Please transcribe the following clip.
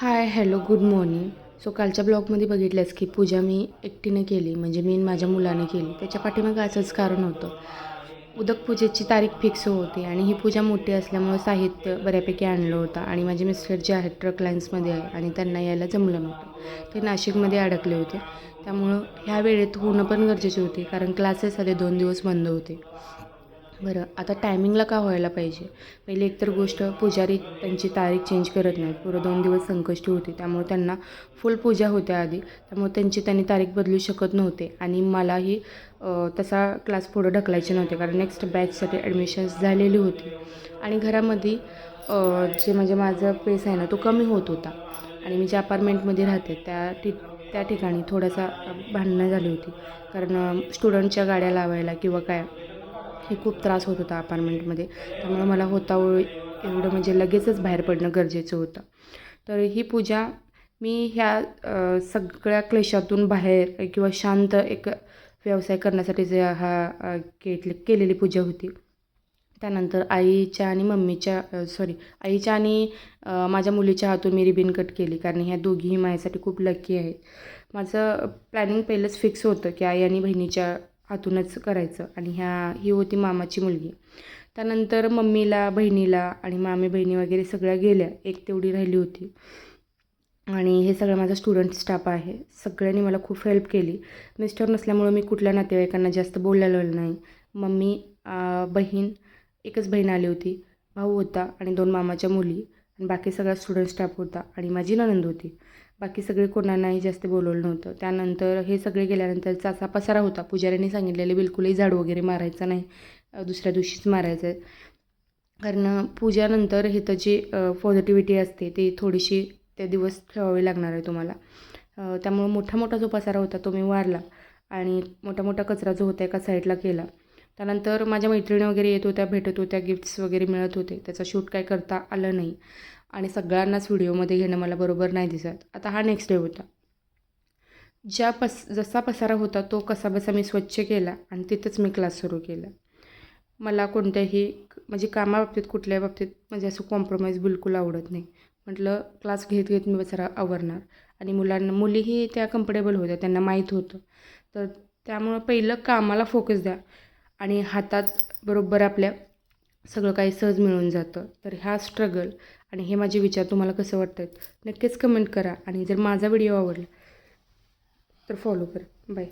Hi hello good morning. So कालच्या ब्लॉगमध्ये बघितलंच की पूजा मी एकटीने केली म्हणजे मी माझ्या मुलाने केली. त्याच्या पाठीमागं असंच कारण होतं. उदक पूजेची तारीख फिक्स होती आणि ही पूजा मोठी असल्यामुळं साहित्य बऱ्यापैकी आणलं होतं आणि माझे मिस्टर जे आहेत ट्रक लाईन्समध्ये आहे आणि त्यांना यायला जमलं नव्हतं. ते नाशिकमध्ये अडकले होते. त्यामुळं ह्या वेळेत होणं पण गरजेचे होते कारण क्लासेस आले दोन दिवस बंद होते. बरं आता टायमिंगला का व्हायला पाहिजे? पहिले एकतर गोष्ट पुजारी त्यांची तारीख चेंज करत नाहीत. पुरं दोन दिवस संकष्टी होती त्यामुळे त्यांना फुल पूजा होत्या आधी. त्यामुळे त्यांची त्यांनी तारीख बदलू शकत नव्हते. आणि मलाही तसा क्लास पुढं ढकलायचे नव्हते कारण नेक्स्ट बॅचसाठी ॲडमिशन्स झालेली होती. आणि घरामध्ये जे म्हणजे माझं पेस आहे ना तो कमी होत होता. आणि मी ज्या अपार्टमेंटमध्ये राहते त्या ठी त्या ठिकाणी थोडासा भांडणं झाली होती. कारण स्टुडंटच्या गाड्या लावायला किंवा काय हे खूप त्रास होत होता अपार्टमेंटमध्ये. त्यामुळं मला होता एवढं म्हणजे लगेचच बाहेर पडणं गरजेचं होतं. तर ही पूजा मी ह्या सगळ्या क्लेशातून बाहेर किंवा शांत एक व्यवसाय करण्यासाठी जे हा अ, केली केलेली पूजा होती. त्यानंतर आईच्या आणि मम्मीच्या सॉरी आईच्या आणि माझ्या मुलीच्या हातून मी रिबिन कट केली. कारण ह्या दोघीही माझ्यासाठी खूप लकी आहेत. माझं प्लॅनिंग पहिलंच फिक्स होतं की आई आणि बहिणीच्या हातूनच करायचं. आणि ह्या ही होती मामाची मुलगी. त्यानंतर मम्मीला बहिणीला आणि मामी बहिणी वगैरे सगळ्या गेल्या. एक तेवढी राहिली होती. आणि हे सगळं माझा स्टुडंट स्टाफ आहे. सगळ्यांनी मला खूप हेल्प केली. मिस्टर नसल्यामुळं मी कुठल्या नातेवाईकांना जास्त बोलायला नाही. मम्मी बहीण एकच बहीण आली होती. भाऊ होता आणि दोन मामाच्या मुली. आणि बाकी सगळा स्टुडंट स्टाफ होता. आणि माझी नणंद होती. बाकी सगळे कोणालाही जास्त बोलवलं नव्हतं. त्यानंतर हे सगळे गेल्यानंतर चाचा पसारा होता. पुजाऱ्यांनी सांगितलेले बिलकुलही झाड वगैरे मारायचं नाही. दुसऱ्या दिवशीच मारायचं. आहे कारण पूजानंतर हे जी पॉझिटिव्हिटी असते ती थोडीशी ते दिवस ठेवावी लागणार आहे तुम्हाला. त्यामुळं मोठा मोठा जो पसारा होता तो मी वारला. आणि मोठा मोठा कचरा जो होता एका साईडला केला. त्यानंतर माझ्या मैत्रिणी वगैरे येत होत्या भेटत होत्या गिफ्ट्स वगैरे मिळत होते. त्याचा शूट काय करता आलं नाही. आणि सगळ्यांनाच व्हिडिओमध्ये घेणं मला बरोबर नाही दिसत. आता हा नेक्स्ट डे होता. ज्या पस जसा पसारा होता तो कसा बसा मी स्वच्छ केला आणि तिथंच मी क्लास सुरू केला. मला कोणत्याही म्हणजे कामाबाबतीत कुठल्याही बाबतीत म्हणजे असं कॉम्प्रोमाइज बिलकुल आवडत नाही. म्हटलं क्लास घेत घेत मी बसारा आवरणार. आणि मुलांना मुलीही त्या कम्फर्टेबल होत्या त्यांना माहीत होतं. तर त्यामुळं पहिलं कामाला फोकस द्या. आणि हातात बरोबर आपल्या सगळं काही सहज मिळून जातं. तर ह्या स्ट्रगल आणि हे माझे विचार तुम्हाला कसं वाटत आहेत नक्कीच कमेंट करा. आणि जर माझा व्हिडिओ आवडला तर फॉलो करा. बाय